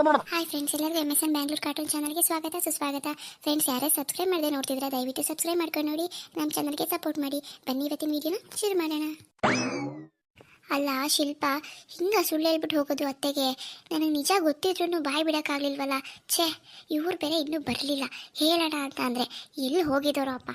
Hi friends ಎಲ್ಲರಿಗೂ M S N Bangalore cartoon ಚಾನಲ್ಗೆ ಸ್ವಾಗತ, ಸುಸ್ವಾಗತ. ಫ್ರೆಂಡ್ಸ್ ಯಾರೇ ಸಬ್ಸ್ಕ್ರೈಬ್ ಮಾಡದೆ ನೋಡ್ತಿದ್ರೆ ದಯವಿಟ್ಟು ಸಬ್ಸ್ಕ್ರೈಬ್ ಮಾಡ್ಕೊಂಡು ನೋಡಿ. ನಮ್ಮ ಚಾನಲ್ಗೆ ಸಪೋರ್ಟ್ ಮಾಡಿ. ಬನ್ನಿ ಇವತ್ತಿನ ವಿಡಿಯೋನ ಶುರು ಮಾಡೋಣ. ಅಲ್ಲ, ಶಿಲ್ಪ, ಹಿಂಗ ಸುಳ್ಳು ಹೇಳ್ಬಿಟ್ಟು ಹೋಗೋದು ಅತ್ತೆಗೆ. ನನಗೆ ನಿಜ ಗೊತ್ತಿದ್ರು ಬಾಯಿ ಬಿಡೋಕ್ಕಾಗಲಿಲ್ವಲ್ಲ ಛೇ, ಇವ್ರು ಬೇರೆ ಇನ್ನೂ ಬರಲಿಲ್ಲ. ಹೇಳೋಣ ಅಂತ ಅಂದರೆ ಎಲ್ಲಿ ಹೋಗಿದ್ದಾರೋ ಅಪ್ಪ.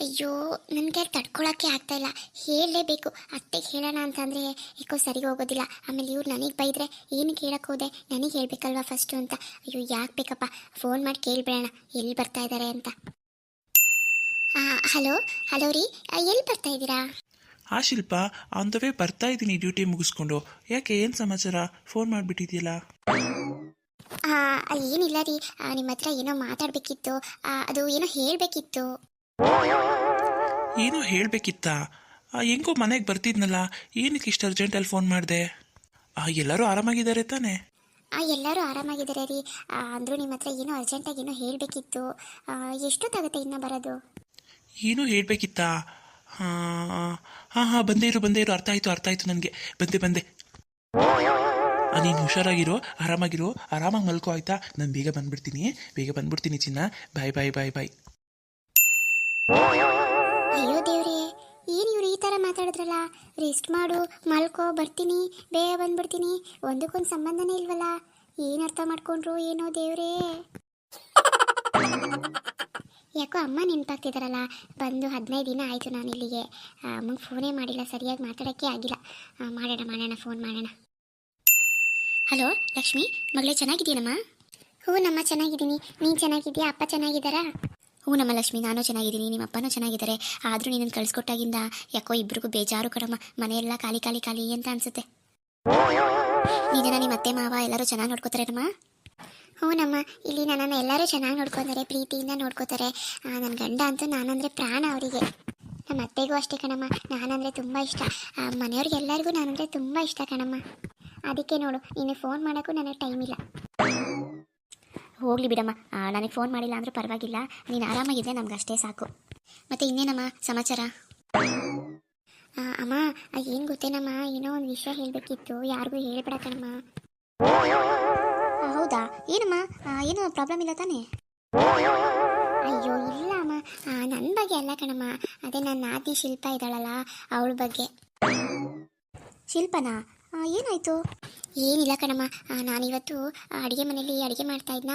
ಅಯ್ಯೋ ನನಗೆ ತಡ್ಕೊಳಕ್ಕೆ ಆಗ್ತಾ ಇಲ್ಲ. ಹೇಳಲೇಬೇಕು. ಅತ್ತೆಗೆ ಹೇಳೋಣ ಅಂತಂದರೆ ಏಕೋ ಸರಿ ಹೋಗೋದಿಲ್ಲ. ಆಮೇಲೆ ಇವ್ರು ನನಗೆ ಬೈದರೆ ಏನು ಹೇಳಕ್ಕೆ ಹೋದೆ? ನನಗೆ ಹೇಳಬೇಕಲ್ವಾ ಫಸ್ಟು ಅಂತ. ಅಯ್ಯೋ ಯಾಕೆ ಬೇಕಪ್ಪ? ಫೋನ್ ಮಾಡಿ ಕೇಳಿಬಿಡೋಣ. ಎಲ್ಲಿ ಬರ್ತಾ ಇದ್ದಾರೆ ಅಂತ. ಹಲೋ? ಹಲೋ ರೀ. ಎಲ್ಲಿ ಬರ್ತಾ ಇದ್ದೀರಾ? ಆ ಶಿಲ್ಪ ಆನ್ ದ ವೇ ಬರ್ತಾ ಇದ್ದೀನಿ ಡ್ಯೂಟಿ ಮುಗಿಸ್ಕೊಂಡು. ಯಾಕೆ ಏನು ಸಮಾಚಾರ? ಫೋನ್ ಮಾಡಿಬಿಟ್ಟಿದೆಯಲ್ಲ ಆ, ಏನಿಲ್ಲ ರೀ. ನಿಮ್ಮ ಹತ್ರ ಏನೋ ಮಾತಾಡಬೇಕಿತ್ತು. ಅದು ಏನೋ ಹೇಳಬೇಕಿತ್ತು. ಏನೋ ಹೇಳಬೇಕಿತ್ತ? ಹೆಂಗೋ ಮನೆಗೆ ಬರ್ತಿದ್ನಲ್ಲ ಏನಕ್ಕೆ ಇಷ್ಟು ಅರ್ಜೆಂಟಲ್ಲಿ ಫೋನ್ ಮಾಡಿದೆ? ಎಲ್ಲರೂ ಆರಾಮಾಗಿದ್ದಾರೆ ತಾನೇ? ಆ ಎಲ್ಲರೂ ಆರಾಮಾಗಿದ್ದಾರೆ ರೀ. ಅಂದ್ರೂ ನಿಮ್ಮ ಹತ್ರ ಏನೋ ಅರ್ಜೆಂಟಾಗಿ ಏನೋ ಹೇಳಬೇಕಿತ್ತು. ಎಷ್ಟೊತ್ತಾಗುತ್ತೆ ಇನ್ನ ಬರೋದು? ಏನೋ ಹೇಳಬೇಕಿತ್ತ? ಹಾಂ ಹಾಂ ಬಂದೇ ಇರು ಬಂದೇ ಇರು. ಅರ್ಥ ಆಯ್ತು ಅರ್ಥ ಆಯ್ತು ನನಗೆ. ಬಂದೆ ಬಂದೆ. ನೀನು ಹುಷಾರಾಗಿರೋ ಆರಾಮಾಗಿರೋ ಆರಾಮಾಗಿ ಮಲ್ಕೋ ಆಯ್ತಾ? ನಾನು ಬೇಗ ಬಂದ್ಬಿಡ್ತೀನಿ. ಬೇಗ ಬಂದ್ಬಿಡ್ತೀನಿ ಚಿನ್ನ. ಬಾಯ್ ಬಾಯ್ ಬಾಯ್ ಬಾಯ್. ಅಯ್ಯೋ ದೇವ್ರಿ, ಏನು ಇವ್ರು ಈ ತರ ಮಾತಾಡಿದ್ರಲ್ಲ? ರೆಸ್ಟ್ ಮಾಡು, ಮಲ್ಕೋ, ಬರ್ತೀನಿ, ಬೇಗ ಬಂದ್ಬಿಡ್ತೀನಿ. ಒಂದಕ್ಕೊಂದು ಸಂಬಂಧನೇ ಇಲ್ವಲ್ಲ? ಏನು ಅರ್ಥ ಮಾಡ್ಕೊಂಡ್ರು ಏನೋ ದೇವ್ರೇ? ಯಾಕೋ ಅಮ್ಮ ನೆನಪಾಗ್ತಿದಾರಲ್ಲ, ಬಂದು ಹದಿನೈದು ದಿನ ಆಯ್ತು ನಾನು ಇಲ್ಲಿಗೆ. ಅಮ್ಮಂಗೆ ಫೋನೇ ಮಾಡಿಲ್ಲ, ಸರಿಯಾಗಿ ಮಾತಾಡೋಕ್ಕೆ ಆಗಿಲ್ಲ. ಮಾಡೋಣ ಮಾಡೋಣ ಫೋನ್ ಮಾಡೋಣ. ಹಲೋ, ಲಕ್ಷ್ಮಿ, ಮಗಳೇ ಚೆನ್ನಾಗಿದ್ದೀನಮ್ಮ? ಹ್ಞೂ ನಮ್ಮ ಚೆನ್ನಾಗಿದ್ದೀನಿ. ನೀನು ಚೆನ್ನಾಗಿದ್ದೀಯಾ? ಅಪ್ಪ ಚೆನ್ನಾಗಿದ್ದಾರಾ? ಹ್ಞೂ ನಮ್ಮ ಲಕ್ಷ್ಮಿ ನಾನು ಚೆನ್ನಾಗಿದ್ದೀನಿ ನಿಮ್ಮ ಅಪ್ಪನೂ ಚೆನ್ನಾಗಿದ್ದಾರೆ. ಆದರೂ ನೀನು ಕಳಿಸ್ಕೊಟ್ಟಾಗಿಂದ ಯಾಕೋ ಇಬ್ರಿಗೂ ಬೇಜಾರು ಕಣಮ್ಮ. ಮನೆಯೆಲ್ಲ ಖಾಲಿ ಖಾಲಿ ಖಾಲಿ ಅಂತ ಅನ್ಸುತ್ತೆ. ನೀನೇನ ನಿಮ್ಮ ಅತ್ತೆ ಮಾವ ಎಲ್ಲರೂ ಚೆನ್ನಾಗಿ ನೋಡ್ಕೋತಾರೇನಮ್ಮ? ಹ್ಞೂ ನಮ್ಮ ಇಲ್ಲಿ ನನ್ನ ಎಲ್ಲರೂ ಚೆನ್ನಾಗಿ ನೋಡ್ಕೊತಾರೆ ಪ್ರೀತಿಯಿಂದ ನೋಡ್ಕೋತಾರೆ. ನನ್ನ ಗಂಡ ಅಂತೂ ನಾನಂದರೆ ಪ್ರಾಣ ಅವರಿಗೆ. ನಮ್ಮ ಅತ್ತೆಗೂ ಅಷ್ಟೇ ಕಣಮ್ಮ ನಾನಂದರೆ ತುಂಬ ಇಷ್ಟ. ಆ, ಮನೆಯವ್ರಿಗೆಲ್ಲರಿಗೂ ನಾನಂದರೆ ತುಂಬ ಇಷ್ಟ ಕಣಮ್ಮ. ಅದಕ್ಕೆ ನೋಡು ನೀನು ಫೋನ್ ಮಾಡೋಕ್ಕೂ ನನಗೆ ಟೈಮ್ ಇಲ್ಲ. ಹೋಗ್ಲಿ ಬಿಡಮ್ಮ. ನನಗೆ ಫೋನ್ ಮಾಡಿಲ್ಲ ಅಂದ್ರೆ ಪರವಾಗಿಲ್ಲ. ನೀನು ಆರಾಮಾಗಿದ್ದರೆ ನಮ್ಗೆ ಅಷ್ಟೇ ಸಾಕು. ಮತ್ತೆ ಇನ್ನೇನಮ್ಮ ಸಮಾಚಾರ? ಅಮ್ಮ ಏನು ಗೊತ್ತೇನಮ್ಮ? ಏನೋ ಒಂದು ವಿಷಯ ಹೇಳಬೇಕಿತ್ತು. ಯಾರಿಗೂ ಹೇಳ್ಬೇಡ ಕಣಮ್ಮ. ಹೌದಾ? ಏನಮ್ಮ? ಏನೋ ಪ್ರಾಬ್ಲಮ್ ಇಲ್ಲ ತಾನೇ? ಅಯ್ಯೋ, ಇಲ್ಲ ಅಮ್ಮ. ನನ್ನ ಬಗ್ಗೆ ಅಲ್ಲ ಕಣಮ್ಮ. ಅದೇ ನನ್ನ ನಾತಿ ಶಿಲ್ಪ ಇದ್ದಾಳಲ್ಲ, ಅವಳ ಬಗ್ಗೆ. ಶಿಲ್ಪನಾ? ಏನಾಯ್ತು? ಏನಿಲ್ಲ ಕಣಮ್ಮ. ನಾನಿವತ್ತು ಅಡುಗೆ ಮನೆಯಲ್ಲಿ ಅಡುಗೆ ಮಾಡ್ತಾ ಇದ್ನ.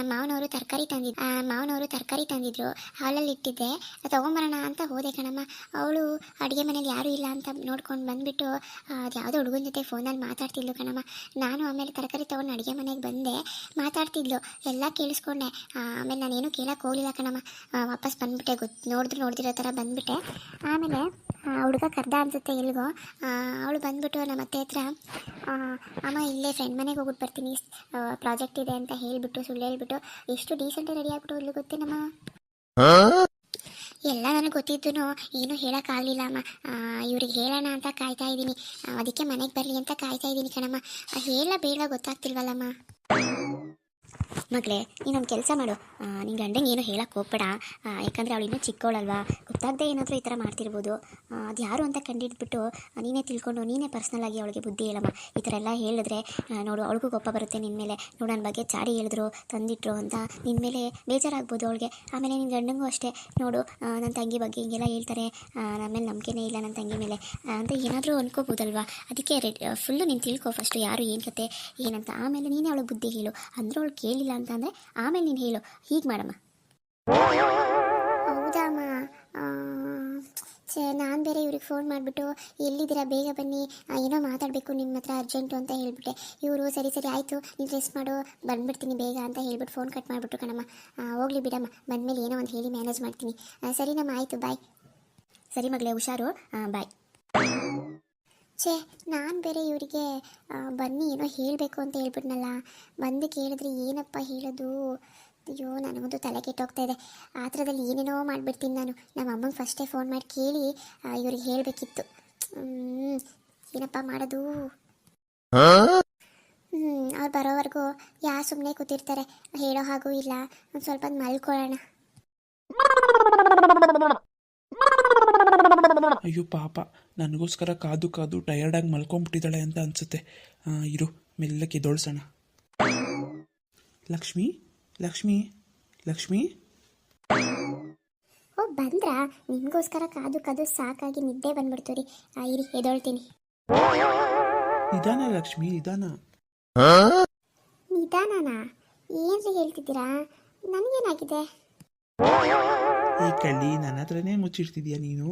ಮಾವನವರು ತರಕಾರಿ ತಂದಿದ್ ಮಾವನವರು ತರಕಾರಿ ತಂದಿದ್ರು. ಹಾಲಲ್ಲಿ ಇಟ್ಟಿದ್ದೆ. ತಗೊಂಬರೋಣ ಅಂತ ಹೋದೆ ಕಣಮ್ಮ. ಅವಳು ಅಡುಗೆ ಮನೇಲಿ ಯಾರು ಇಲ್ಲ ಅಂತ ನೋಡ್ಕೊಂಡು ಬಂದುಬಿಟ್ಟು ಅದು ಯಾವುದೋ ಹುಡುಗನ ಜೊತೆ ಫೋನಲ್ಲಿ ಮಾತಾಡ್ತಿದ್ಲು ಕಣಮ್ಮ. ನಾನು ಆಮೇಲೆ ತರಕಾರಿ ತಗೊಂಡು ಅಡುಗೆ ಮನೆಗೆ ಬಂದೆ. ಮಾತಾಡ್ತಿದ್ಲು. ಎಲ್ಲ ಕೇಳಿಸ್ಕೊಂಡೆ. ಆಮೇಲೆ ನಾನೇನು ಕೇಳಕ್ಕೆ ಹೋಗಲಿಲ್ಲ ಕಣಮ್ಮ. ವಾಪಸ್ ಬಂದ್ಬಿಟ್ಟೆ. ಗೊತ್ತು ನೋಡಿದ್ರು ನೋಡ್ದಿರೋ ಥರ ಬಂದ್ಬಿಟ್ಟೆ. ಆಮೇಲೆ ಹುಡುಗ ಕರ್ದ ಅನ್ಸುತ್ತೆ ಎಲ್ಗೋ. ಅವಳು ಬಂದ್ಬಿಟ್ಟು ನಮ್ಮ ಅತ್ತೆ ಆ, ಅಮ್ಮ ಇಲ್ಲೇ ಫ್ರೆಂಡ್ ಮನೆಗೆ ಹೋಗ್ಬಿಟ್ಟು ಬರ್ತೀನಿ. ಪ್ರಾಜೆಕ್ಟ್ ಇದೆ ಅಂತ ಹೇಳಿಬಿಟ್ಟು ಸುಳ್ಳು ಹೇಳ್ಬಿಟ್ಟು ಎಷ್ಟು ಡೀಸೆಂಟ್ ರೆಡಿ ಆಗ್ಬಿಟ್ಟು ಹೋದ್ಲು ಗೊತ್ತೇನಮ್ಮ? ಎಲ್ಲ ನನಗೆ ಗೊತ್ತಿದ್ದು ಏನೂ ಹೇಳೋಕ್ಕಾಗಲಿಲ್ಲ ಅಮ್ಮ. ಇವ್ರಿಗೆ ಹೇಳೋಣ ಅಂತ ಕಾಯ್ತಾ ಇದ್ದೀನಿ. ಅದಕ್ಕೆ ಮನೆಗೆ ಬರಲಿ ಅಂತ ಕಾಯ್ತಾ ಇದ್ದೀನಿ ಕಣಮ್ಮ. ಹೇಳ ಬೇಡ ಗೊತ್ತಾಗ್ತಿಲ್ವಲ್ಲಮ್ಮ? ಮಗಳೇ ನೀನೊಂದು ಕೆಲಸ ಮಾಡು. ನಿನ್ನ ಗಂಡಂಗೆ ಏನು ಹೇಳಕ್ಕೆ ಹೋಗ್ಬೇಡ. ಯಾಕಂದರೆ ಅವಳು ಇನ್ನೂ ಚಿಕ್ಕವಳಲ್ವಾ ಗೊತ್ತಾಗದೆ ಏನಾದರೂ ಈ ಥರ ಮಾಡ್ತಿರ್ಬೋದು. ಅದು ಯಾರು ಅಂತ ಕಂಡಿಡ್ಬಿಟ್ಟು ನೀನೇ ತಿಳ್ಕೊಂಡು, ನೀನೇ ಪರ್ಸ್ನಲಾಗಿ ಅವಳಿಗೆ ಬುದ್ಧಿ ಹೇಳಮ್ಮ. ಈ ಥರ ಎಲ್ಲ ಹೇಳಿದ್ರೆ ನೋಡು, ಅವಳಿಗೂ ಕೋಪ ಬರುತ್ತೆ ನಿನ್ನ ಮೇಲೆ. ನೋಡು ನನ್ನ ಬಗ್ಗೆ ಚಾಡಿ ಹೇಳಿದ್ರು, ತಂದಿಟ್ರು ಅಂತ ನಿನ್ನ ಮೇಲೆ ಬೇಜಾರಾಗ್ಬೋದು ಅವಳಿಗೆ. ಆಮೇಲೆ ನಿನ್ನ ಗಂಡಂಗೂ ಅಷ್ಟೇ. ನೋಡು ನನ್ನ ತಂಗಿ ಬಗ್ಗೆ ಹಿಂಗೆಲ್ಲ ಹೇಳ್ತಾರೆ. ನನ್ನ ಮೇಲೆ ನಂಬಿಕೆನೇ ಇಲ್ಲ ನನ್ನ ತಂಗಿ ಮೇಲೆ. ಅಂತ ಏನಾದರೂ ಅನ್ಕೋಬೋದಲ್ವಾ? ಅದಕ್ಕೆ ರೆಡ್ ಫುಲ್ಲು ನೀನು ತಿಳ್ಕೊ ಫಸ್ಟು ಯಾರು, ಏನು ಕತೆ, ಏನಂತ. ಆಮೇಲೆ ನೀನೇ ಅವಳಿಗೆ ಬುದ್ಧಿ ಹೇಳು. ಅಂದ್ರೆ ಅವಳು ಕೇಳಿಲ್ಲ. ಅಂತ ಆಮೇಲೆ ನೀನು ಹೇಳು. ಹೀಗೆ ಮಾಡಮ್ಮ. ಹೌದಮ್ಮ. ನಾನು ಬೇರೆ ಇವ್ರಿಗೆ ಫೋನ್ ಮಾಡಿಬಿಟ್ಟು, ಎಲ್ಲಿದ್ದೀರಾ, ಬೇಗ ಬನ್ನಿ ಏನೋ ಮಾತಾಡಬೇಕು ನಿಮ್ಮ ಹತ್ರ ಅರ್ಜೆಂಟು ಅಂತ ಹೇಳ್ಬಿಟ್ಟೆ. ಇವರು, ಸರಿ ಸರಿ, ಆಯಿತು, ನೀನು ರೆಸ್ಟ್ ಮಾಡು, ಬಂದುಬಿಡ್ತೀನಿ ಬೇಗ ಅಂತ ಹೇಳ್ಬಿಟ್ಟು ಫೋನ್ ಕಟ್ ಮಾಡಿಬಿಟ್ರು ಕಣಮ್ಮ. ಹೋಗ್ಲಿ ಬಿಡಮ್ಮ, ಬಂದಮೇಲೆ ಏನೋ ಒಂದು ಹೇಳಿ ಮ್ಯಾನೇಜ್ ಮಾಡ್ತೀನಿ. ಸರಿನಮ್ಮ, ಆಯಿತು ಬಾಯ್ ಸರಿ ಮಗಳೇ, ಹುಷಾರು ಬಾಯ್ ಛೇ, ನಾನು ಬೇರೆ ಇವರಿಗೆ ಬನ್ನಿ ಏನೋ ಹೇಳಬೇಕು ಅಂತ ಹೇಳ್ಬಿಟ್ನಲ್ಲ. ಬಂದು ಕೇಳಿದ್ರೆ ಏನಪ್ಪ ಹೇಳೋದು? ಅಯ್ಯೋ, ನನಗೊಂದು ತಲೆ ಕೆಟ್ಟೋಗ್ತಾ ಇದೆ. ಆ ಥರದಲ್ಲಿ ಏನೇನೋ ಮಾಡಿಬಿಡ್ತೀನಿ ನಾನು. ನಮ್ಮ ಅಮ್ಮಂಗೆ ಫಸ್ಟೇ ಫೋನ್ ಮಾಡಿ ಕೇಳಿ ಇವ್ರಿಗೆ ಹೇಳಬೇಕಿತ್ತು. ಏನಪ್ಪ ಮಾಡೋದು? ಹ್ಞೂ ಅವ್ರು ಬರೋವರೆಗೂ ಯಾ ಸುಮ್ಮನೆ ಕೂತಿರ್ತಾರೆ. ಹೇಳೋ ಹಾಗೂ ಇಲ್ಲ. ಒಂದು ಸ್ವಲ್ಪ ಮಲ್ಕೊಳ್ಳೋಣ. ಅಯ್ಯೋ ಪಾಪ. ನನಗೋಸ್ಕರ ಕಾದು ಕಾದು ಟಯರ್ಡಾಗಿ ಮಲ್ಕೊಂಡ್ಬಿಟ್ಟಿದ್ದಾಳೆ ಅಂತ ಅನ್ಸುತ್ತೆ. ಇರು ಮೆಲ್ಲಕ್ಕೆ ಎದ್ದೊಳ್ಸೋಣ. ಲಕ್ಷ್ಮಿ ಲಕ್ಷ್ಮಿ ಲಕ್ಷ್ಮಿ. ಓ ಬಂದ್ರಾ? ನಿಮಗೋಸ್ಕರ ಕಾದು ಕಾದು ಸಾಕಾಗಿ ನಿದ್ದೆ ಬಂದ್ಬಿಡ್ತು ರೀ. ಇರಿ ಎದೊಳ್ತೀನಿ ನಿಧಾನ ಲಕ್ಷ್ಮಿ ನಿಧಾನ. ನಿಧಾನನಾ? ಏನ್ರಿ ಹೇಳ್ತಿದ್ದೀರಾ? ನನಗೇನಾಗಿದೆ? ಈ ಕಳ್ಳಿ ನನ್ನ ಹತ್ರನೇ ಮುಚ್ಚಿಡ್ತಿದ್ಯಾ ನೀನು?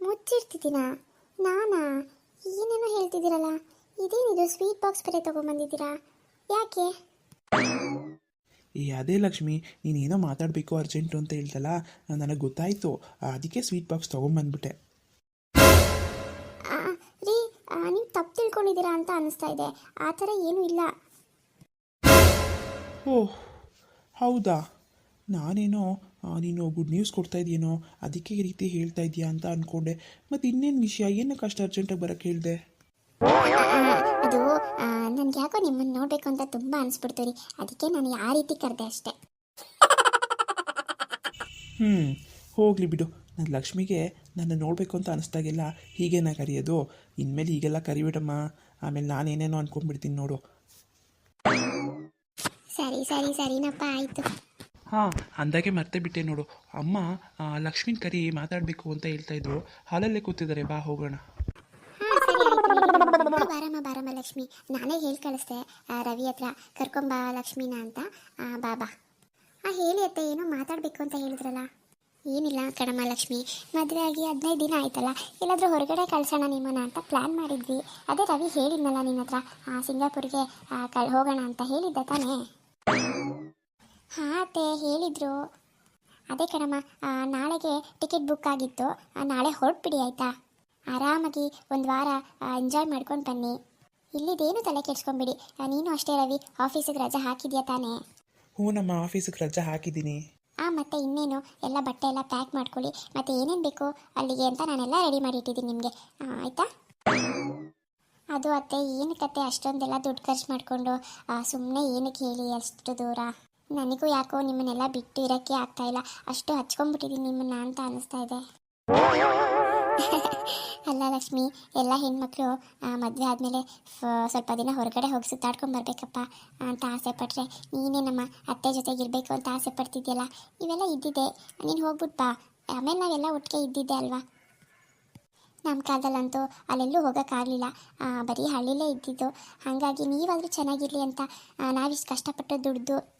ಮುಚ್ಚಿರ್ತಿದ್ದೀನಾ ನಾನಾ? ಏನೇನೋ ಹೇಳ್ತಿದ್ದೀರಲ್ಲ ಇದೇನಿದು ಸ್ವೀಟ್ ಬಾಕ್ಸ್ ಬೇರೆ ತಗೊಂಡ್ಬಂದಿದ್ದೀರಾ ಯಾಕೆ? ಏ ಅದೇ ಲಕ್ಷ್ಮಿ ನೀನೇನೋ ಮಾತಾಡಬೇಕು ಅರ್ಜೆಂಟು ಅಂತ ಹೇಳ್ತಲ್ಲ ನನಗೆ ಗೊತ್ತಾಯ್ತು ಅದಕ್ಕೆ ಸ್ವೀಟ್ ಬಾಕ್ಸ್ ತೊಗೊಂಬಂದ್ಬಿಟ್ಟೆ. ಆ, ರೀ ನೀವು ತಪ್ಪು ತಿಳ್ಕೊಂಡಿದ್ದೀರಾ ಅಂತ ಅನಿಸ್ತಾ ಇದೆ ಆ ಥರ ಏನೂ ಇಲ್ಲ. ಓಹ್ ಹೌದಾ? ನಾನೇನೋ ನೀನು ಗುಡ್ ನ್ಯೂಸ್ ಕೊಡ್ತಾ ಇದೆಯೇನೋ ಅದಕ್ಕೆ ಈ ರೀತಿ ಹೇಳ್ತಾ ಇದೆಯಾ ಅಂತ ಅಂದ್ಕೊಂಡೆ ಮತ್ತು ಇನ್ನೇನು ವಿಷಯ? ಏನಕ್ಕೆ ಅಷ್ಟು ಅರ್ಜೆಂಟಾಗಿ ಬರೋಕ್ಕೆ ಹೇಳಿದೆ? ಅದು ನನಗೆ ಯಾಕೋ ನಿಮ್ಮನ್ನು ನೋಡಬೇಕು ಅಂತ ತುಂಬ ಅನಿಸ್ಬಿಡ್ತು ರೀ. ಅದಕ್ಕೆ ನಾನು ಯಾವ ರೀತಿ ಕರೆದೆ ಅಷ್ಟೇ. ಹ್ಞೂ ಹೋಗಲಿ ಬಿಡು. ನನ್ನ ಲಕ್ಷ್ಮಿಗೆ ನನ್ನ ನೋಡಬೇಕು ಅಂತ ಅನಿಸ್ದಾಗೆಲ್ಲ ಹೀಗೇನ ಕರೆಯೋದು? ಇನ್ಮೇಲೆ ಹೀಗೆಲ್ಲ ಕರಿಬಿಡಮ್ಮ. ಆಮೇಲೆ ನಾನೇನೇನೋ ಅನ್ಕೊಂಡ್ಬಿಡ್ತೀನಿ ನೋಡು. ಸರಿ ಸರಿ ಸರಿನಪ್ಪ ಆಯಿತು. ಹಾಂ. ಅಂದಾಗೆ ಮರ್ತೇ ಬಿಟ್ಟೆ ನೋಡು. ಅಮ್ಮ ಲಕ್ಷ್ಮೀನ್ ಕರಿ ಮಾತಾಡಬೇಕು ಅಂತ ಹೇಳ್ತಾ ಇದ್ರು. ಹಾಲಲ್ಲೇ ಕೂತಿದ್ದಾರೆ. ಬಾ ಹೋಗೋಣ. ಬಾರಮ್ಮ ಬಾರಮ್ಮ ಲಕ್ಷ್ಮಿ. ನಾನೇ ಹೇಳಿ ಕಳಿಸ್ದೆ. ಆ, ರವಿ ಹತ್ರ ಕರ್ಕೊಂಬಾ ಲಕ್ಷ್ಮಿನ ಅಂತ. ಆ, ಬಾ ಬಾ. ಹಾಂ ಹೇಳಿ ಅತ್ತೆ ಏನೋ ಮಾತಾಡಬೇಕು ಅಂತ ಹೇಳಿದ್ರಲ್ಲ? ಏನಿಲ್ಲ ಕಣಮ್ಮ ಲಕ್ಷ್ಮಿ. ಮದುವೆ ಆಗಿ ಹದಿನೈದು ದಿನ ಆಯ್ತಲ್ಲ. ಎಲ್ಲಾದರೂ ಹೊರಗಡೆ ಕಳ್ಸೋಣ ನಿಮ್ಮನ್ನ ಅಂತ ಪ್ಲ್ಯಾನ್ ಮಾಡಿದ್ವಿ. ಅದೇ ರವಿ ಹೇಳಿದ್ನಲ್ಲ ನಿನ್ನ ಹತ್ರ ಆ, ಸಿಂಗಾಪುರ್ಗೆ ಆ, ಕಳ್ ಹೋಗೋಣ ಅಂತ ಹೇಳಿದ್ದೆ ತಾನೇ? ಹಾಂ ಅತ್ತೆ ಹೇಳಿದ್ರು. ಅದೇ ಕಣಮ್ಮ ನಾಳೆಗೆ ಟಿಕೆಟ್ ಬುಕ್ ಆಗಿತ್ತು. ನಾಳೆ ಹೊರಟ್ಬಿಡಿ ಆಯಿತಾ? ಆರಾಮಾಗಿ ಒಂದು ವಾರ ಎಂಜಾಯ್ ಮಾಡ್ಕೊಂಡು ಬನ್ನಿ. ಇಲ್ಲಿದೇನು ತಲೆ ಕೆಡ್ಸ್ಕೊಂಬಿಡಿ ನೀನು ಅಷ್ಟೇ ರವಿ ಆಫೀಸಿಗೆ ರಜೆ ಹಾಕಿದ್ಯಾ ತಾನೇ? ಹ್ಞೂ ನಮ್ಮ ಆಫೀಸಿಗೆ ರಜೆ ಹಾಕಿದ್ದೀನಿ. ಆ ಮತ್ತೆ ಇನ್ನೇನು? ಎಲ್ಲ ಬಟ್ಟೆ ಎಲ್ಲ ಪ್ಯಾಕ್ ಮಾಡ್ಕೊಳ್ಳಿ. ಮತ್ತೆ ಏನೇನು ಬೇಕು ಅಲ್ಲಿಗೆ ಅಂತ ನಾನೆಲ್ಲ ರೆಡಿ ಮಾಡಿ ಇಟ್ಟಿದ್ದೀನಿ ನಿಮಗೆ. ಆಯಿತಾ? ಅದು ಅತ್ತೆ ಏನಕ್ಕತ್ತೆ ಅಷ್ಟೊಂದೆಲ್ಲ ದುಡ್ಡು ಖರ್ಚು ಮಾಡಿಕೊಂಡು? ಸುಮ್ಮನೆ ಏನಕ್ಕೆ ಹೇಳಿ ಅಷ್ಟು ದೂರ? ನನಗೂ ಯಾಕೋ ನಿಮ್ಮನ್ನೆಲ್ಲ ಬಿಟ್ಟು ಇರೋಕ್ಕೆ ಆಗ್ತಾ ಇಲ್ಲ. ಅಷ್ಟು ಹಚ್ಕೊಂಡ್ಬಿಟ್ಟಿದ್ದೀನಿ ನಿಮ್ಮನ್ನ ಅಂತ ಅನಿಸ್ತಾ ಇದೆ. ಅಲ್ಲ ಲಕ್ಷ್ಮಿ, ಎಲ್ಲ ಹೆಣ್ಮಕ್ಳು ಮದುವೆ ಆದಮೇಲೆ ಸ್ವಲ್ಪ ದಿನ ಹೊರಗಡೆ ಹೋಗಿ ಸುತ್ತಾಡ್ಕೊಂಡು ಬರಬೇಕಪ್ಪ ಅಂತ ಆಸೆ ಪಟ್ಟರೆ ನೀನೇ ನಮ್ಮ ಅತ್ತೆ ಜೊತೆಗೆ ಇರಬೇಕು ಅಂತ ಆಸೆ ಪಡ್ತಿದ್ಯಲ್ಲ? ಇವೆಲ್ಲ ಇದ್ದಿದೆ ನೀನು ಹೋಗ್ಬಿಟ್ಟು ಬಾ. ಆಮೇಲೆ ನಾವೆಲ್ಲ ಒಟ್ಟಿಗೆ ಇದ್ದಿದ್ದೆ ಅಲ್ವಾ? ನಮ್ಮ ಕಾಲದಲ್ಲಂತೂ ಅಲ್ಲೆಲ್ಲೂ ಹೋಗೋಕ್ಕಾಗಲಿಲ್ಲ. ಬರೀ ಹಳ್ಳಿಲೇ ಇದ್ದಿದ್ದು. ಹಾಗಾಗಿ ನೀವಾದರೂ ಚೆನ್ನಾಗಿರಲಿ ಅಂತ ನಾವಿಷ್ಟು ಕಷ್ಟಪಟ್ಟು ದುಡ್ದು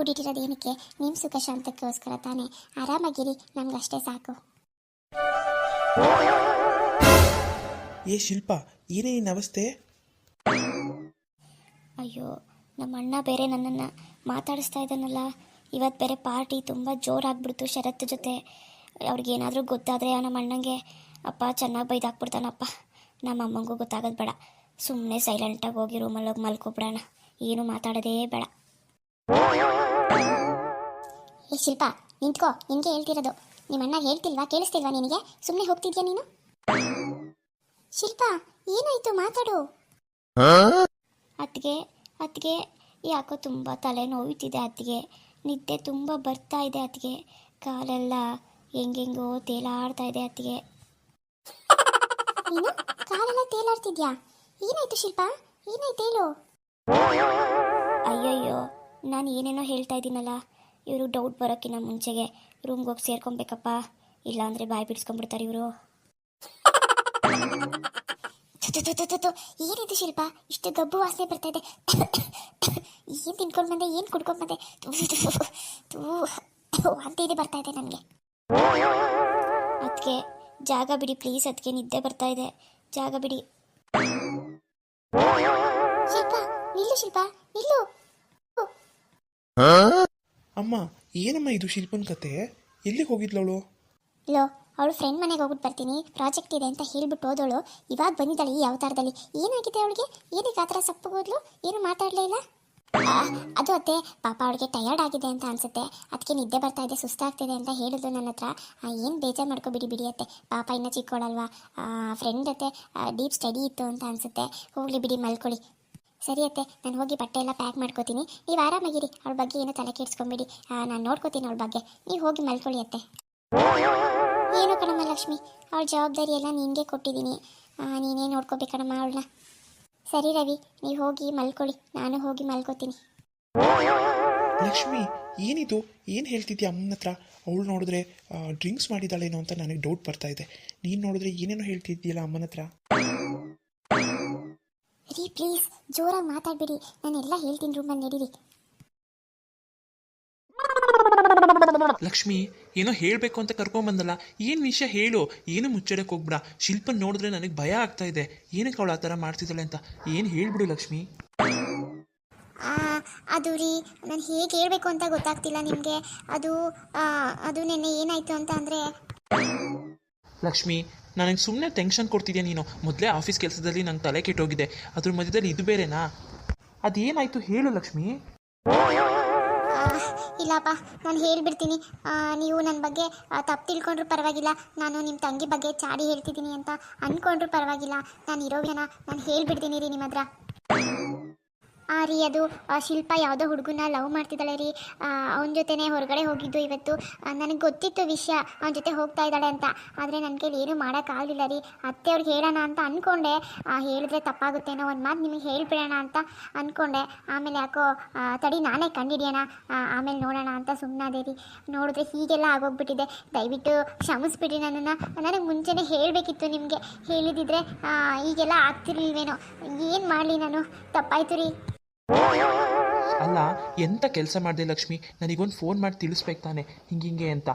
ಏನಕ್ಕೆ ನಿಮ್ಮ ಸುಖ ಶಾಂತಕ್ಕೋಸ್ಕರ ತಾನೇ. ಆರಾಮಾಗಿರಿ ನಮ್ಗಷ್ಟೇ ಸಾಕು. ಏ ಶಿಲ್ಪ ಏನೇ ನಿನ್ನ ಅವಸ್ಥೆ. ಅಯ್ಯೋ ನಮ್ಮ ಅಣ್ಣ ಬೇರೆ ನನ್ನನ್ನ ಮಾತಾಡಿಸ್ತಾ ಇದ್ದಾನಲ್ಲ. ಇವತ್ತು ಬೇರೆ ಪಾರ್ಟಿ ತುಂಬ ಜೋರಾಗ್ಬಿಡ್ತು ಶರತ್ ಜೊತೆ. ಅವ್ರಿಗೇನಾದರೂ ಗೊತ್ತಾದರೆ ನಮ್ಮ ಅಣ್ಣಂಗೆ. ಅಪ್ಪ ಚೆನ್ನಾಗಿ ಬೈದಾಕ್ಬಿಡ್ತಾನಪ್ಪ. ನಮ್ಮ ಅಮ್ಮಂಗೂ ಗೊತ್ತಾಗೋದು ಬೇಡ. ಸುಮ್ಮನೆ ಸೈಲೆಂಟಾಗಿ ಹೋಗಿ ರೂಮಲ್ಲಿ ಹೋಗಿ ಮಲ್ಕೋಬಿಡೋಣ. ಏನು ಮಾತಾಡೋದೇ ಬೇಡ. ಏ ಶಿಲ್ಪ ನಿಂತ್ಕೋ. ನಿನಗೆ ಹೇಳ್ತಿರೋದು. ನಿಮ್ಮ ಅಣ್ಣ ಹೇಳ್ತಿಲ್ವಾ ಕೇಳಿಸ್ತಿಲ್ವಾ ನಿನಗೆ? ಸುಮ್ಮನೆ ಹೋಗ್ತಿದ್ಯಾ ನೀನು? ಶಿಲ್ಪ ಏನಾಯ್ತು? ಮಾತಾಡು. ಅತ್ತಿಗೆ ಅತ್ತಿಗೆ ಯಾಕೋ ತುಂಬ ತಲೆ ನೋಯ್ತಿದೆ ಅತ್ತಿಗೆ. ನಿದ್ದೆ ತುಂಬ ಬರ್ತಾ ಇದೆ ಅತ್ತಿಗೆ. ಕಾಲೆಲ್ಲ ಹೆಂಗೆಂಗೋ ತೇಲಾಡ್ತಾ ಇದೆ ಅತ್ತಿಗೆ. ನೀನು? ಕಾಲೆಲ್ಲ ತೇಲಾಡ್ತಿದ್ಯಾ? ಏನಾಯ್ತು ಶಿಲ್ಪ? ಏನಾಯ್ತು ಹೇಳು. ಅಯ್ಯಯ್ಯೋ ನಾನು ಏನೇನೋ ಹೇಳ್ತಾ ಇದ್ದೀನಲ್ಲ. ಇವರು ಡೌಟ್ ಬರೋಕ್ಕಿಂತ ಮುಂಚೆಗೆ ರೂಮ್ಗೆ ಹೋಗಿ ಸೇರ್ಕೊಬೇಕಪ್ಪ. ಇಲ್ಲಾಂದ್ರೆ ಬಾಯಿ ಬಿಡಿಸ್ಕೊಂಡ್ಬಿಡ್ತಾರೆ ಇವರು. ಏನಿದೆ ಶಿಲ್ಪ? ಇಷ್ಟು ಗಬ್ಬು ವಾಸನೆ ಬರ್ತಾ ಇದೆ. ಏನು ತಿನ್ಕೊಂಡು ಬಂದೆ, ಏನು ಕುಡ್ಕೊಂಡು ಬಂದೆ? ಇದೆ ಬರ್ತಾ ಇದೆ ನನಗೆ. ಅದಕ್ಕೆ ಜಾಗ ಬಿಡಿ ಪ್ಲೀಸ್ ಅದಕ್ಕೆ ನಿದ್ದೆ ಬರ್ತಾ ಇದೆ. ಜಾಗ ಬಿಡಿ. ಶಿಲ್ಪ, ನಿಲ್ಲು ಶಿಲ್ಪ, ನಿಲ್ಲು. ಅಮ್ಮ, ಏನಮ್ಮ ಇದು ಶಿಲ್ಪನ ಕತೆ? ಎಲ್ಲಿಗೆ ಹೋಗಿದ್ಲವಳು? ಲೋ, ಅವಳು ಫ್ರೆಂಡ್ ಮನೆಗೆ ಹೋಗ್ಬಿಟ್ಟು ಬರ್ತೀನಿ. ಪ್ರಾಜೆಕ್ಟ್ ಇದೆ ಅಂತ ಹೇಳ್ಬಿಟ್ಟು ಹೋದಳು. ಇವಾಗ ಬಂದಿದ್ದಾಳೆ ಈ ಅವತಾರದಲ್ಲಿ. ಏನಾಗಿದೆ ಅವಳಿಗೆ? ಏನಕ್ಕೆ ಆ ಥರ ಸಪ್ಪು ಹೋದ್ಲು ಏನು ಮಾತಾಡಲೇ ಇಲ್ಲ? ಅದು ಅತ್ತೆ, ಪಾಪ ಅವಳಿಗೆ ಟಯರ್ಡ್ ಆಗಿದೆ ಅಂತ ಅನ್ಸುತ್ತೆ. ಅದಕ್ಕೆ ನಿದ್ದೆ ಬರ್ತಾ ಇದೆ, ಸುಸ್ತಾಗ್ತಿದೆ ಅಂತ ಹೇಳಿದ್ಲು ನನ್ನ ಹತ್ರ. ಏನು ಬೇಜಾರು ಮಾಡ್ಕೊಬಿಡಿ ಬಿಡಿ ಅತ್ತೆ. ಪಾಪ ಇನ್ನೂ ಚಿಕ್ಕೋಳಲ್ವಾ. ಫ್ರೆಂಡ್ ಜೊತೆ ಡೀಪ್ ಸ್ಟಡಿ ಇತ್ತು ಅಂತ ಅನ್ಸುತ್ತೆ. ಹೋಗ್ಲಿ ಬಿಡಿ, ಮಲ್ಕೊಳ್ಳಿ. ಸರಿ ಅತ್ತೆ, ನಾನು ಹೋಗಿ ಬಟ್ಟೆ ಎಲ್ಲ ಪ್ಯಾಕ್ ಮಾಡ್ಕೋತೀನಿ. ನೀವು ಆರಾಮಾಗಿರಿ, ಅವಳ ಬಗ್ಗೆ ಏನೋ ತಲೆ ಕೆಡಿಸ್ಕೊಂಬಿಡಿ. ನಾನು ನೋಡ್ಕೋತೀನಿ ಅವಳ ಬಗ್ಗೆ. ನೀವು ಹೋಗಿ ಮಲ್ಕೊಳ್ಳಿ ಅತ್ತೆ. ಏನು ಕಣಮ್ಮ ಲಕ್ಷ್ಮಿ, ಅವಳ ಜವಾಬ್ದಾರಿ ಎಲ್ಲ ನಿನಗೆ ಕೊಟ್ಟಿದ್ದೀನಿ. ನೀನೇ ನೋಡ್ಕೋಬೇಕಣಮ್ಮ ಅವಳನ್ನ ಸರಿ ರವಿ, ನೀವು ಹೋಗಿ ಮಲ್ಕೊಳ್ಳಿ, ನಾನು ಹೋಗಿ ಮಲ್ಕೋತೀನಿ. ಲಕ್ಷ್ಮಿ, ಏನಿದು? ಏನು ಹೇಳ್ತಿದ್ದೀಯ ಅಮ್ಮನ ಹತ್ರ? ಅವಳು ನೋಡಿದ್ರೆ ಡ್ರಿಂಕ್ಸ್ ಮಾಡಿದ್ದಾಳೇನೋ ಅಂತ ನನಗೆ ಡೌಟ್ ಬರ್ತಾ ಇದೆ. ನೀನು ನೋಡಿದ್ರೆ ಏನೇನೋ ಹೇಳ್ತಿದ್ದೀಯಲ್ಲ ಅಮ್ಮನ ಹತ್ರ? ಪ್ಲೀಸ್ ಜೋರಾಗಿ ಮಾತಾಡ್ಬಿಡಿ. ನಾನೆಲ್ಲ ಹೇಳ್ತೀನಿ ರೂಮಲ್ಲಿ ನಡೀರಿ. ಲಕ್ಷ್ಮಿ ಏನೋ ಹೇಳಬೇಕು ಅಂತ ಕರ್ಕೊಂಬಂದಲ್ಲ ಏನು ವಿಷಯ ಹೇಳು? ಏನು ಮುಚ್ಚಡಕ್ಕೆ ಹೋಗ್ಬಿಡ. ಶಿಲ್ಪ ನೋಡಿದ್ರೆ ನನಗೆ ಭಯ ಆಗ್ತಾ ಇದೆ. ಏನಕ್ಕೆ ಅವಳು ಆ ಥರ ಮಾಡ್ತಿದ್ದಾಳೆ ಅಂತ? ಏನು ಹೇಳ್ಬಿಡು ಲಕ್ಷ್ಮಿ. ಆ, ಅದು ರೀ ನಾನು ಹೇಗೆ ಹೇಳಬೇಕು ಅಂತ ಗೊತ್ತಾಗ್ತಿಲ್ಲ ನಿಮಗೆ. ಅದು ಆ, ಅದು ನಿನ್ನೆ ಏನಾಯಿತು ಅಂತ ಅಂದರೆ ಲಕ್ಷ್ಮಿ ನನಗೆ ಸುಮ್ಮನೆ ಟೆನ್ಷನ್ ಕೊಡ್ತಿದ್ಯಾ ನೀನು? ಮೊದಲೇ ಆಫೀಸ್ ಕೆಲಸದಲ್ಲಿ ನಂಗೆ ತಲೆ ಕೆಟ್ಟೋಗಿದೆ. ಅದ್ರ ಮಧ್ಯದಲ್ಲಿ ಇದು ಬೇರೆನಾ? ಅದೇನಾಯ್ತು ಹೇಳು ಲಕ್ಷ್ಮಿ. ಇಲ್ಲಪ್ಪ, ನಾನು ಹೇಳ್ಬಿಡ್ತೀನಿ. ನೀವು ನನ್ನ ಬಗ್ಗೆ ತಪ್ಪು ತಿಳ್ಕೊಂಡ್ರು ಪರವಾಗಿಲ್ಲ. ನಾನು ನಿಮ್ಮ ತಂಗಿ ಬಗ್ಗೆ ಚಾಡಿ ಹೇಳ್ತಿದ್ದೀನಿ ಅಂತ ಅನ್ಕೊಂಡ್ರು ಪರವಾಗಿಲ್ಲ. ನಾನು ಇರೋ ನಾನು ಹೇಳ್ಬಿಡ್ತೀನಿ ರೀ ನಿಮ್ಮ ಹತ್ರ. ಆ ರೀ, ಅದು ಶಿಲ್ಪ ಯಾವುದೋ ಹುಡುಗನ ಲವ್ ಮಾಡ್ತಿದ್ದಾಳೆ ರೀ. ಅವನ ಜೊತೆನೇ ಹೊರಗಡೆ ಹೋಗಿದ್ದು ಇವತ್ತು. ನನಗೆ ಗೊತ್ತಿತ್ತು ವಿಷಯ, ಅವನ ಜೊತೆ ಹೋಗ್ತಾ ಇದ್ದಾಳೆ ಅಂತ. ಆದರೆ ನನ್ನ ಕೈಲಿ ಏನೂ ಮಾಡೋಕ್ಕಾಗಲಿಲ್ಲ ರೀ. ಅತ್ತೆ ಅವ್ರಿಗೆ ಹೇಳೋಣ ಅಂತ ಅಂದ್ಕೊಂಡೆ ಹೇಳಿದ್ರೆ ತಪ್ಪಾಗುತ್ತೇನೋ ಒಂದು ಮಾತು ನಿಮಗೆ ಹೇಳಿಬಿಡೋಣ ಅಂತ ಅಂದ್ಕೊಂಡೆ ಆಮೇಲೆ ಯಾಕೋ ತಡಿ ನಾನೇ ಕಂಡಿಡಿಯೋಣ. ಆಮೇಲೆ ನೋಡೋಣ ಅಂತ ಸುಮ್ಮನಾದೆ ರೀ. ನೋಡಿದ್ರೆ ಹೀಗೆಲ್ಲ ಆಗೋಗ್ಬಿಟ್ಟಿದೆ. ದಯವಿಟ್ಟು ಕ್ಷಮಿಸ್ಬಿಡಿ ನನ್ನನ್ನು. ನನಗೆ ಮುಂಚೆನೇ ಹೇಳಬೇಕಿತ್ತು ನಿಮಗೆ. ಹೇಳಿದಿದ್ರೆ ಈಗೆಲ್ಲ ಆಗ್ತಿರ್ಲಿಲ್ವೇನೋ. ಏನು ಮಾಡಲಿ ನಾನು? ತಪ್ಪಾಯ್ತು ರೀ. ಅಲ್ಲ, ಎಂತ ಕೆಲಸ ಮಾಡಿದೆ ಲಕ್ಷ್ಮಿ? ನನಗೊಂದು ಫೋನ್ ಮಾಡಿ ತಿಳಿಸ್ಬೇಕು ತಾನೆ. ಹಿಂಗೆ ಹಿಂಗೆ ಅಂತ.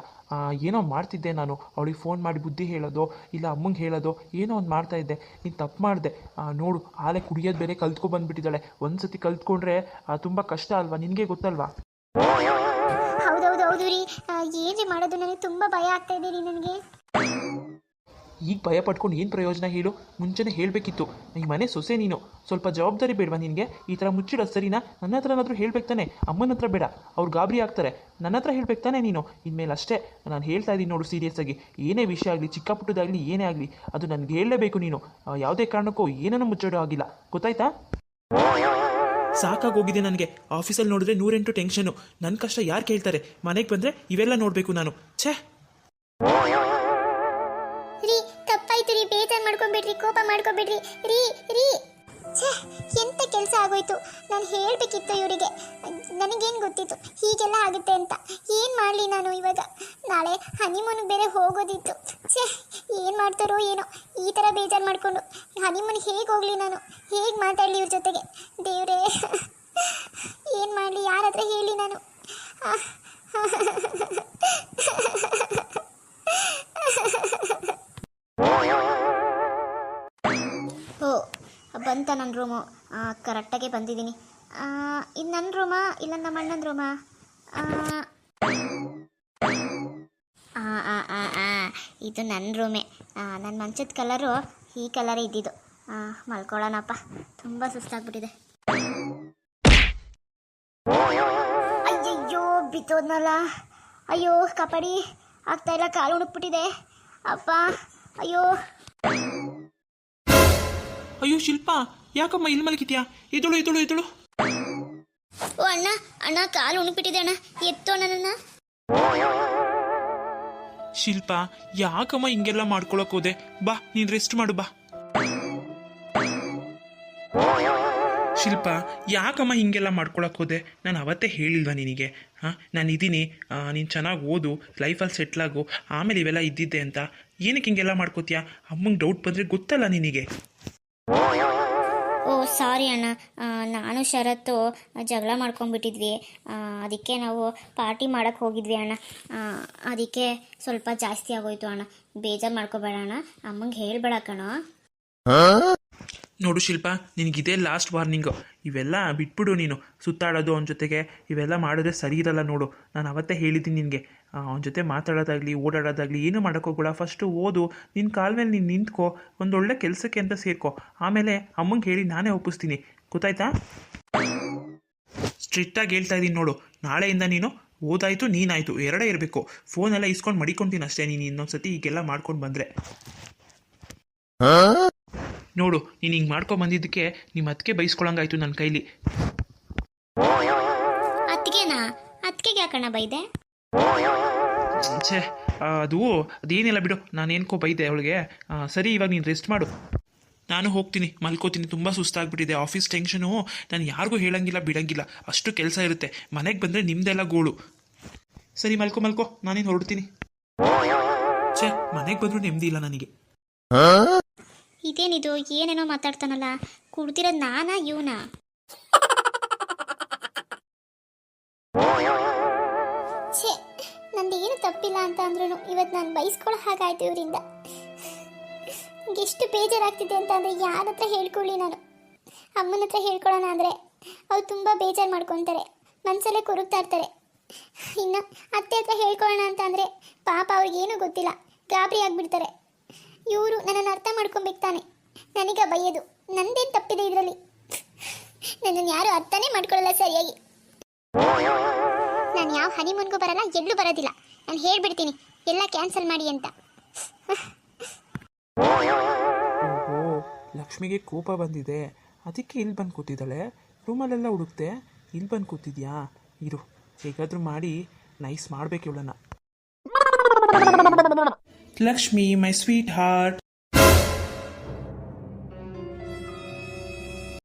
ಏನೋ ಮಾಡ್ತಿದ್ದೆ ನಾನು. ಅವಳಿಗೆ ಫೋನ್ ಮಾಡಿ ಬುದ್ಧಿ ಹೇಳೋದು, ಇಲ್ಲ ಅಮ್ಮಂಗೆ ಹೇಳೋದು, ಏನೋ ಒಂದು ಮಾಡ್ತಾ ಇದ್ದೆ. ನೀನು ತಪ್ಪು ಮಾಡಿದೆ. ನೋಡು, ಆಲೆ ಕುಡಿಯೋದು ಬೇರೆ ಕಲ್ತ್ಕೊ ಬಂದ್ಬಿಟ್ಟಿದ್ದಾಳೆ ಒಂದು ಸತಿ ಕಲ್ತ್ಕೊಂಡ್ರೆ ತುಂಬ ಕಷ್ಟ ಅಲ್ವಾ? ನಿನಗೆ ಗೊತ್ತಲ್ವಾ? ಹೌದೌದು, ಹೌದು ರೀ. ಏನು ಮಾಡೋದು? ನನಗೆ ತುಂಬ ಭಯ ಆಗ್ತಾ ಇದೆ ರೀ ನನಗೆ. ಈಗ ಭಯ ಪಟ್ಕೊಂಡು ಏನು ಪ್ರಯೋಜನ ಹೇಳು? ಮುಂಚೆನೇ ಹೇಳಬೇಕಿತ್ತು. ಈ ಮನೆ ಸೊಸೆ ನೀನು. ಸ್ವಲ್ಪ ಜವಾಬ್ದಾರಿ ಬೇಡವಾ ನಿನಗೆ. ಈ ಥರ ಮುಚ್ಚಿಡೋದು ಸರಿನಾ? ನನ್ನ ಹತ್ರನಾದರೂ ಹೇಳ್ಬೇಕು ತಾನೆ. ಅಮ್ಮನ ಹತ್ರ ಬೇಡ. ಅವ್ರು ಗಾಬರಿ ಆಗ್ತಾರೆ. ನನ್ನ ಹತ್ರ ಹೇಳ್ಬೇಕು ತಾನೆ ನೀನು. ಇನ್ಮೇಲೆ ಅಷ್ಟೇ. ನಾನು ಹೇಳ್ತಾ ಇದ್ದೀನಿ ನೋಡು ಸೀರಿಯಸ್ ಆಗಿ. ಏನೇ ವಿಷಯ ಆಗಲಿ ಚಿಕ್ಕ ಪುಟ್ಟದಾಗಲಿ ಏನೇ ಆಗಲಿ, ಅದು ನನಗೆ ಹೇಳಲೇಬೇಕು ನೀನು. ಯಾವುದೇ ಕಾರಣಕ್ಕೂ ಏನನ್ನು ಮುಚ್ಚಿಡೋ ಆಗಿಲ್ಲ ಗೊತ್ತಾಯ್ತಾ? ಸಾಕಾಗೋಗಿದೆ ನನಗೆ. ಆಫೀಸಲ್ಲಿ ನೋಡಿದ್ರೆ ನೂರೆಂಟು ಟೆನ್ಷನು. ನನ್ನ ಕಷ್ಟ ಯಾರು ಕೇಳ್ತಾರೆ? ಮನೆಗೆ ಬಂದರೆ ಇವೆಲ್ಲ ನೋಡಬೇಕು ನಾನು. ಛೇ! ಮಾಡ್ಕೊಂಬಿಡ್ರಿ ಕೋಪ ಮಾಡ್ಕೋಬೇಡ್ರಿ ರೀ ರೀ. ಛೇ, ಎಂತ ಕೆಲಸ ಆಗೋಯ್ತು? ನಾನು ಹೇಳಬೇಕಿತ್ತು ಇವರಿಗೆ. ನನಗೇನು ಗೊತ್ತಿತ್ತು? ಹೀಗೆಲ್ಲ ಆಗುತ್ತೆ ಅಂತ. ಏನು ಮಾಡಲಿ ನಾನು ಇವಾಗ? ನಾಳೆ ಹನಿಮೂನಿಗೆ ಬೇರೆ ಹೋಗೋದಿತ್ತು. ಛೇ, ಏನು ಮಾಡ್ತಾರೋ ಏನೋ. ಈ ಥರ ಬೇಜಾರು ಮಾಡಿಕೊಂಡು. ಹನಿಮೂನ್ ಹೇಗೆ ಹೋಗಲಿ ನಾನು? ಹೇಗೆ ಮಾತಾಡಲಿ ಇವ್ರ ಜೊತೆಗೆ? ದೇವರೇ. ಏನು ಮಾಡಲಿ? ಯಾರ ಹತ್ರ ಹೇಳಿ ನಾನು? ಬಂತ ನನ್ನ ರೂಮು. ಕರೆಕ್ಟಾಗೆ ಬಂದಿದ್ದೀನಿ. ಇದು ನನ್ನ ರೂಮಾ? ಇಲ್ಲ ನಮ್ಮ ಅಣ್ಣನ ರೂಮಾ? ಇದು ನನ್ನ ರೂಮೇ. ನನ್ನ ಮಂಚದ ಕಲರು ಈ ಕಲರೇ ಇದ್ದಿದ್ದು. ಮಲ್ಕೊಳ್ಳೋಣಪ್ಪ. ತುಂಬ ಸುಸ್ತಾಗ್ಬಿಟ್ಟಿದೆ. ಅಯ್ಯಯ್ಯೋ ಬಿತ್ತೋದ್ನಲ್ಲ ಅಯ್ಯೋ ಕಬಡ್ಡಿ ಇಲ್ಲ, ಕಾಲು ಉಣಕ್ಬಿಟ್ಟಿದೆ. ಅಪ್ಪ, ಅಯ್ಯೋ. ಅಯ್ಯೋ ಶಿಲ್ಪ ಯಾಕಮ್ಮ ಇಲ್ಲಿ ಮಲಗಿದ್ಯಾ? ಇದಳು ಇದಳು ಇದಳು ಓ ಅಣ್ಣ ಅಣ್ಣ ಕಾಲು ಉಣ್ಬಿಟ್ಟಿದೆ ಅಣ್ಣ. ಎತ್ತೋ ಅಣ್ಣ ಶಿಲ್ಪ ಯಾಕಮ್ಮ ಹಿಂಗೆಲ್ಲ ಮಾಡ್ಕೊಳಕ್ ಹೋದೆ? ಬಾ ನೀನ್ ರೆಸ್ಟ್ ಮಾಡು ಬಾ. ಶಿಲ್ಪ ಯಾಕಮ್ಮ ಹಿಂಗೆಲ್ಲ ಮಾಡ್ಕೊಳಕ್ ಹೋದೆ? ನಾನು ಅವತ್ತೇ ಹೇಳಿಲ್ವಾ ನಿನಗೆ? ಹಾಂ ನಾನು ಇದ್ದೀನಿ. ನೀನು ಚೆನ್ನಾಗಿ ಓದು ಲೈಫಲ್ಲಿ ಸೆಟ್ಲಾಗು ಆಮೇಲೆ ಇವೆಲ್ಲ ಇದ್ದಿದ್ದೆ ಅಂತ. ಏನಕ್ಕೆ ಹಿಂಗೆಲ್ಲ ಮಾಡ್ಕೋತೀಯಾ? ಅಮ್ಮಂಗೆ ಡೌಟ್ ಬಂದರೆ ಗೊತ್ತಲ್ಲ ನಿನಗೆ. ಓ, ಸಾರಿ ಅಣ್ಣ. ನಾನು ಶರತ್ತು ಜಗಳ ಮಾಡ್ಕೊಂಡ್ಬಿಟ್ಟಿದ್ವಿ. ಅದಕ್ಕೆ ನಾವು ಪಾರ್ಟಿ ಮಾಡೋಕ್ಕೆ ಹೋಗಿದ್ವಿ ಅಣ್ಣ. ಅದಕ್ಕೆ ಸ್ವಲ್ಪ ಜಾಸ್ತಿ ಆಗೋಯ್ತು ಅಣ್ಣ. ಬೇಜಾರು ಮಾಡ್ಕೋಬೇಡ ಅಣ್ಣ. ಅಮ್ಮಂಗೆ ಹೇಳ್ಬೇಡ ಕಣೋ. ನೋಡು ಶಿಲ್ಪ ನಿನಗಿದೇ ಲಾಸ್ಟ್ ವಾರ್ನಿಂಗು ಇವೆಲ್ಲ ಬಿಟ್ಬಿಡು ನೀನು. ಸುತ್ತಾಡೋದು ಅವನ ಜೊತೆಗೆ. ಇವೆಲ್ಲ ಮಾಡಿದ್ರೆ ಸರಿ ಇರಲ್ಲ ನೋಡು. ನಾನು ಅವತ್ತೇ ಹೇಳಿದ್ದೀನಿ ನಿನಗೆ. ಅವನ ಜೊತೆ ಮಾತಾಡೋದಾಗಲಿ, ಓಡಾಡೋದಾಗಲಿ, ಏನು ಮಾಡೋಕ್ಕೋಗ್ಬೇಡ ಫಸ್ಟು ಓದು ನಿನ್ನ ಕಾಲ ಮೇಲೆ ನೀನು ನಿಂತ್ಕೋ, ಒಂದೊಳ್ಳೆ ಕೆಲಸಕ್ಕೆ ಅಂತ ಸೇರ್ಕೋ. ಆಮೇಲೆ ಅಮ್ಮಂಗೆ ಹೇಳಿ ನಾನೇ ಒಪ್ಪಿಸ್ತೀನಿ. ಗೊತ್ತಾಯ್ತಾ? ಸ್ಟ್ರಿಕ್ಟಾಗಿ ಹೇಳ್ತಾ ಇದ್ದೀನಿ ನೋಡು. ನಾಳೆಯಿಂದ ನೀನು ಓದಾಯಿತು, ನೀನಾಯಿತು, ಎರಡೇ ಇರಬೇಕು. ಫೋನೆಲ್ಲ ಇಸ್ಕೊಂಡು ಮಡಿಕೊಂತೀನಿ ಅಷ್ಟೇ, ನೀನು ಇನ್ನೊಂದ್ಸತಿ ಈಗೆಲ್ಲ ಮಾಡ್ಕೊಂಡು ಬಂದರೆ. ನೋಡು, ನೀನು ಹಿಂಗೆ ಮಾಡ್ಕೊಂಡು ಬಂದಿದ್ದಕ್ಕೆ ನಿಮ್ಮ ಅದಕ್ಕೆ ಬೈಸ್ಕೊಳಂಗಾಯ್ತು ನನ್ನ ಕೈಲಿ. ಅತ್ತಿಗೆನಾ? ಅತ್ತಿಗೆಗೆ ಯಾಕಣ್ಣ ಬೈದೆ? ಛೇ ಅದು, ಅದೇನಿಲ್ಲ ಬಿಡು. ನಾನು ಏನ್ಕೋ ಬೈದೆ ಅವಳಿಗೆ. ಸರಿ, ಇವಾಗ ನೀನು ರೆಸ್ಟ್ ಮಾಡು. ನಾನು ಹೋಗ್ತೀನಿ, ಮಲ್ಕೋತೀನಿ. ತುಂಬ ಸುಸ್ತಾಗ್ಬಿಟ್ಟಿದೆ. ಆಫೀಸ್ ಟೆನ್ಷನು ನಾನು ಯಾರಿಗೂ ಹೇಳಂಗಿಲ್ಲ, ಬಿಡಂಗಿಲ್ಲ. ಅಷ್ಟು ಕೆಲಸ ಇರುತ್ತೆ. ಮನೆಗೆ ಬಂದರೆ ನಿಮ್ದೆಲ್ಲ ಗೋಳು. ಸರಿ, ಮಲ್ಕೋ ಮಲ್ಕೋ. ನಾನೇನು ಹೊರಡ್ತೀನಿ? ಛೇ, ಮನೆಗೆ ಬಂದರೂ ನೆಮ್ಮದಿ ಇಲ್ಲ ನನಗೆ. ಇದೇನಿದು? ಏನೇನೋ ಮಾತಾಡ್ತಾನಲ್ಲ. ಕುಡ್ದಿರೋದು ನಾನಾ, ಇವನಾ? ಅಂದ್ರೂ ಇವತ್ತು ನಾನು ಬೈಸ್ಕೊಳ್ಳೋ ಹಾಗಾಯ್ತು ಇವರಿಂದ. ಎಷ್ಟು ಬೇಜಾರಾಗ್ತಿದೆ ಅಂತ ಅಂದರೆ ಯಾರ ಹತ್ರ ಹೇಳ್ಕೊಳ್ಳಿ ನಾನು. ಅಮ್ಮನ ಹತ್ರ ಹೇಳ್ಕೊಳ್ಳೋಣ ಅಂದರೆ ಅವ್ರು ತುಂಬ ಬೇಜಾರು ಮಾಡ್ಕೊತಾರೆ. ಮನಸಲ್ಲೇ ಕೊರಗ್ತಾ ಇರ್ತಾರೆ. ಇನ್ನು ಅತ್ತೆ ಹತ್ರ ಹೇಳ್ಕೊಳ್ಳೋಣ ಅಂತ ಅಂದರೆ ಪಾಪ ಅವ್ರಿಗೇನೂ ಗೊತ್ತಿಲ್ಲ. ಗಾಬರಿ ಆಗಿಬಿಡ್ತಾರೆ. ಇವರು ನನ್ನನ್ನು ಅರ್ಥ ಮಾಡ್ಕೊಬೇಕು ತಾನೆ. ನನಗೆ ಬೈಯೋದು. ನಂದೇನು ತಪ್ಪಿದೆ ಇದರಲ್ಲಿ? ನನ್ನನ್ನು ಯಾರು ಅರ್ಥನೇ ಮಾಡ್ಕೊಳ್ಳಲ್ಲ ಸರಿಯಾಗಿ. ನಾನು ಯಾವ ಹನಿಮೂನ್ಗೂ ಬರಲ್ಲ, ಎಲ್ಲೂ ಬರೋದಿಲ್ಲ. ನಾನು ಹೇಳ್ಬಿಡ್ತೀನಿ, ಎಲ್ಲ ಕ್ಯಾನ್ಸಲ್ ಮಾಡಿ ಅಂತ. ಲಕ್ಷ್ಮಿಗೆ ಕೋಪ ಬಂದಿದೆ. ಅದಕ್ಕೆ ಇಲ್ಲಿ ಬಂದು ಕೂತಿದ್ದಾಳೆ. ರೂಮಲ್ಲೆಲ್ಲ ಹುಡುಕ್ತೆ. ಇಲ್ಲಿ ಬಂದು ಕೂತಿದ್ಯಾ? ಇರು, ಹೇಗಾದರೂ ಮಾಡಿ ನೈಸ್ ಮಾಡ್ಬೇಕು ಇವಳನ್ನ. Lakshmi, my sweetheart.